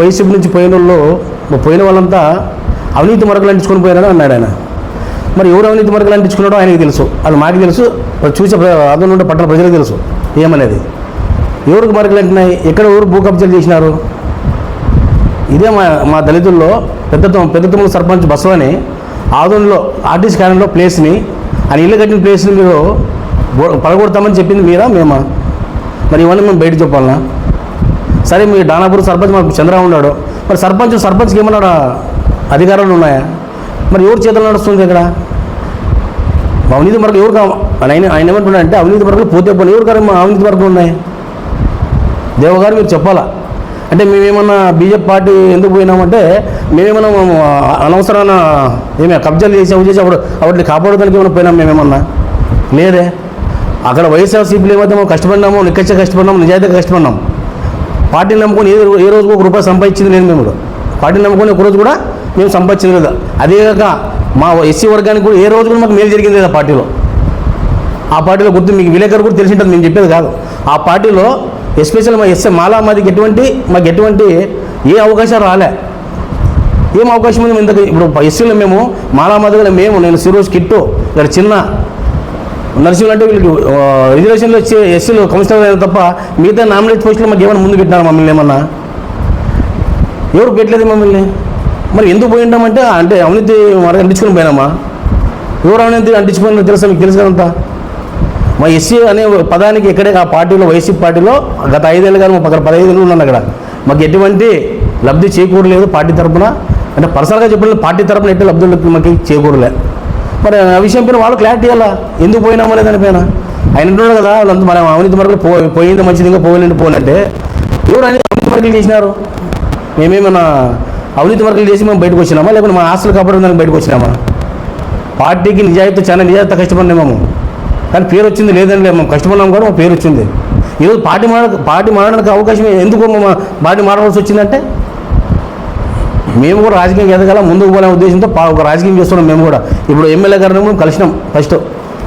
YCP నుంచి పోయిన వాళ్ళు పోయిన వాళ్ళంతా అవినీతి మరకలు అంటించుకొని పోయినారని అన్నాడు ఆయన. మరి ఎవరు అవినీతి మరకలు అంటించుకున్నాడో ఆయనకి తెలుసు. అది మాకు తెలుసు. మరి చూసే అదన ఉండే పట్టణ ప్రజలకు తెలుసు. ఏమనేది? ఎవరికి మరకలు అంటున్నాయి ఎక్కడ ఎవరు భూ కబ్జాలు చేసినారు? ఇదే మా మా దళితుల్లో పెద్ద పెద్ద తమ్ముడు సర్పంచ్ బస్సులని ఆదోన్లో ఆర్టీసీ కాలంలో ప్లేస్ని ఆయన ఇల్లు కట్టిన ప్లేస్ని మీరు పడగొడతామని చెప్పింది మీరా మేమా? మరి ఇవన్నీ మేము బయట చెప్పాలనా? సరే మీ డానాపూర్ సర్పంచ్ మాకు చంద్ర ఉన్నాడు. మరి సర్పంచ్ సర్పంచ్కి ఏమన్నా అధికారాలు ఉన్నాయా? మరి ఎవరు చేతులు నడుస్తుంది ఇక్కడ? అవినీతి మరకలు ఎవరు కావ ఆయన ఆయన ఏమంటున్నాడంటే అవినీతి మరకలు పోతే పోనీ ఎవరు కాదు అవినీతి మరకలు ఉన్నాయి? దేవగారు మీరు చెప్పాలా? అంటే మేమేమన్నా బీజేపీ పార్టీ ఎందుకు పోయినామంటే మేమేమన్నా అనవసరమైన ఏమే కబ్జాలు చేసి అవి చేసి అప్పుడు అప్పటిని కాపాడడానికి ఏమైనా పోయినాం మేమేమన్నా? లేదే. అక్కడ వైఎస్ఆర్సీపీలో ఏమైతే మనం కష్టపడినామో నిక్కచ్చే కష్టపడినాము నిజాయితీగా కష్టపడినాం. పార్టీని నమ్ముకొని ఏ ఏ రోజు ఒక రూపాయి సంపాదించింది నేను మేము కూడా పార్టీని నమ్ముకొని ఒక రోజు కూడా మేము సంపాదించింది లేదా అదేగాక మా ఎస్సీ వర్గానికి కూడా ఏ రోజు కూడా మాకు మేలు జరిగింది లేదా పార్టీలో. ఆ పార్టీలో గుర్తు మీకు విలేకరు కూడా తెలిసి ఉంటుంది మేము చెప్పేది కాదు. ఆ పార్టీలో ఎస్పెషల్ మా ఎస్ఏ మాలా మాదికి ఎటువంటి మాకు ఎటువంటి ఏ అవకాశం రాలే. ఏం అవకాశం ఉంది? ఇంతకు ఇప్పుడు ఎస్సీలో మేము మాలా మాదిగా మేము నేను సిరోజ్ కిట్టు ఇక్కడ చిన్న నర్సింగ్ అంటే వీళ్ళకి రిజర్వేషన్లు రిజర్వేషన్లో వచ్చే ఎస్సీలు కమిషనర్ అయిన తప్ప మిగతా నామినేట్ పోస్టులు మాకు ఏమైనా ముందు పెట్టినారు మమ్మల్ని ఏమన్నా? ఎవరు పెట్టలేదు మమ్మల్ని? మరి ఎందుకు పోయి ఉంటామంటే అంటే అవినీతి మరి అంటించుకుని పోయినామా? ఎవరు అవినీతి అంటించుకుని తెలుసా మీకు? తెలుసు కదంతా. మా ఎస్సీ అనే పదానికి ఎక్కడే ఆ పార్టీలో వైసీపీ పార్టీలో గత ఐదేళ్ళు కానీ పక్కన పదహైదు ఉన్నాను అక్కడ. మాకు ఎటువంటి లబ్ధి చేకూరలేదు పార్టీ తరపున. అంటే పర్సనల్గా చెప్పిన పార్టీ తరపున ఎట్టి లబ్ధులు మాకు చేకూరలే. మరి ఆ విషయం పైన వాళ్ళు క్లారిటీ ఇవ్వాలా? ఎందుకు పోయినామో లేదని పైన? ఆయన అంటున్నాడు కదా వాళ్ళంతా మనం అవినీతి మరకలు పో పోయింది మంచిది ఇంకా పోలేండి పోలంటే ఎవరు అనేది అవినీతి మరకలు చేసినారు? మేమేమన్నా అవినీతి మరకలు చేసి మేము బయటకు వచ్చినామా? లేకుంటే మా ఆస్తులు కాపాడడానికి బయటకు వచ్చినామా? పార్టీకి నిజాయితీ చాలా నిజాయితీ కష్టపడినాం మేము. కానీ పేరు వచ్చింది లేదండి మేము కష్టపడినాం కూడా మా పేరు వచ్చింది. ఈరోజు పార్టీ మార పార్టీ మారడానికి అవకాశం ఎందుకు మా పార్టీ మారవలసి వచ్చిందంటే మేము కూడా రాజకీయం ఎదగల ముందుకు పోలే ఉద్దేశంతో పా- ఒక రాజకీయం చేస్తున్నాం మేము కూడా. ఇప్పుడు ఎమ్మెల్యే గారిని కూడా కలిసినాం ఫస్ట్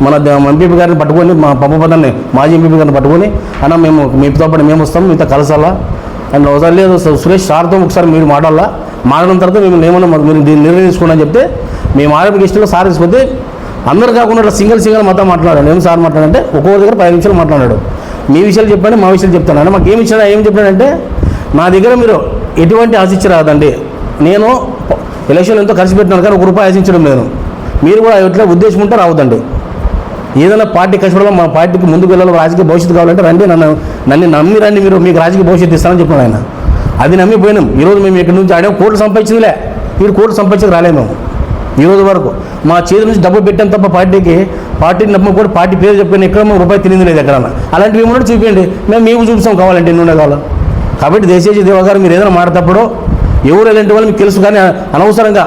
మన ద- ఎంపీపీ గారిని పట్టుకొని మా పప్పపదాన్ని మాజీ ఎంపీపీ గారిని పట్టుకొని అన్న మేము మీతో పాటు మేము వస్తాం మీతో కలసాలా? అండ్ ఒకసారి లేదు సు- సురేష్ సార్తో ఒకసారి మీరు మాట్లాడాలా? మాట్లాడిన తర్వాత మేము ఏమన్నా మీరు దీన్ని నిర్ణయం అని చెప్తే మేము ఆరోగ్య ఇష్టంలో సార్ తీసుకొస్తే అందరు కాకుండా ఇట్లా సింగిల్ సింగిల్ మొత్తం మాట్లాడాడు. ఏం సార్ మాట్లాడంటే ఒక్కొక్క దగ్గర పది నిమిషాలు మాట్లాడాడు. మీ విషయాలు చెప్పండి మా విషయాలు చెప్తాను. అంటే మాకు ఏమి ఇచ్చినా ఏం చెప్పాడంటే నా దగ్గర మీరు ఎటువంటి ఆశించరాదండి. నేను ఎలక్షన్ ఎంతో ఖర్చు పెట్టినాను కానీ ఒక రూపాయి ఆశించడం లేదు. మీరు కూడా ఎట్లా ఉద్దేశం ఉంటే రావద్దండి. ఏదైనా పార్టీ కష్టపడాలి మా పార్టీకి ముందుకు వెళ్ళాలి రాజకీయ భవిష్యత్తు కావాలంటే రండి నన్ను నన్ను నమ్మి రండి మీరు మీకు రాజకీయ భవిష్యత్తు ఇస్తానని చెప్పాను ఆయన. అది నమ్మి పోయినాం. ఈరోజు మేము ఇక్కడ నుంచి ఆడే కోట్లు సంపాదించిందిలే. మీరు కోట్లు సంపాదించక రాలేము మేము. ఈ రోజు వరకు మా చేతి నుంచి డబ్బు పెట్టాం తప్ప పార్టీకి పార్టీని నమ్మకం కూడా పార్టీ పేరు చెప్పిన ఎక్కడ మేము రూపాయి తినింది లేదు ఎక్కడన్నా. అలాంటివి ఏమన్నా చూపించండి మేము మీకు చూపిస్తాం కావాలంటే ఎన్ని ఉండే కావాలా. కాబట్టి దేశేజీ దేవగారు మీరు ఏదైనా మాట్లాడేటప్పుడు ఎవరు ఎలాంటి వాళ్ళు మీకు తెలుసు కానీ అనవసరంగా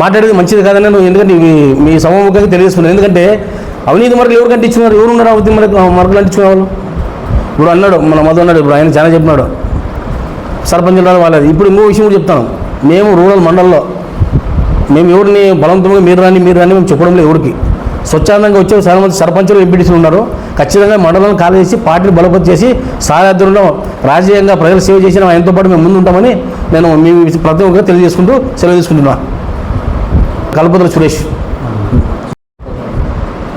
మాట్లాడేది మంచిది కాదని నేను ఎందుకంటే మీ సమముఖంగా తెలియజేసుకున్నాను. ఎందుకంటే అవినీతి మరకలు ఎవరు కంటించుకున్నారు? ఎవరు ఉన్నారు అవినీతి మరక మరకలు అంటించుకునే వాళ్ళు? ఇప్పుడు అన్నాడు మన మధు అన్నాడు ఇప్పుడు ఆయన చాలా చెప్పినాడు. సర్పంచ్ వాళ్ళది. ఇప్పుడు ఇంకో విషయం కూడా చెప్తాను. మేము రూరల్ మండలంలో మేము ఎవరిని బలవంతంగా మీరు రాని మీరు రాని మేము చెప్పడం లేదు ఎవరికి. స్వచ్ఛందంగా వచ్చే చాలా మంది సర్పంచులు ఎంపీటీసీలు ఉన్నారు. ఖచ్చితంగా మండలం ఖాళీ చేసి పార్టీని బలోపతి చేసి సారాధ్యంలో రాజకీయంగా ప్రజలు సేవ చేసిన ఆయనతో పాటు మేము ముందు ఉంటామని నేను మీ ప్రతి ఒక్కరు తెలియజేసుకుంటూ సెలవు తీసుకుంటున్నా. కల్పతుల సురేష్.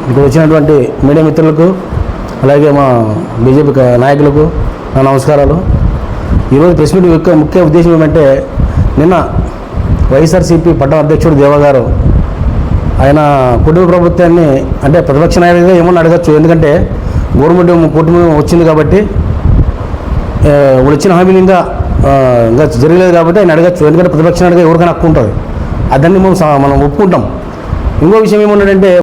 ఇక్కడ వచ్చినటువంటి మీడియా మిత్రులకు అలాగే మా బీజేపీ నాయకులకు నా నమస్కారాలు. ఈరోజు ప్రెస్ మీట్ యొక్క ముఖ్య ఉద్దేశం ఏమంటే నిన్న వైఎస్ఆర్సీపీ పట్టణ అధ్యక్షుడు దేవగారు ఆయన కుటుంబ ప్రభుత్వాన్ని అంటే ప్రతిపక్ష నాయకుడిగా ఏమన్నా అడగచ్చు. ఎందుకంటే గవర్నమెంట్ కుటుంబం వచ్చింది కాబట్టి వచ్చిన హామీని హామీలు ఇంకా ఇంకా జరగలేదు కాబట్టి ఆయన అడగచ్చు. ఎందుకంటే ప్రతిపక్ష నాయకుడిగా ఎవరికైనా హక్కు ఉంటుంది. అదన్నీ మనం మనం ఒప్పుకుంటాం. ఇంకో విషయం ఏమన్నాడంటే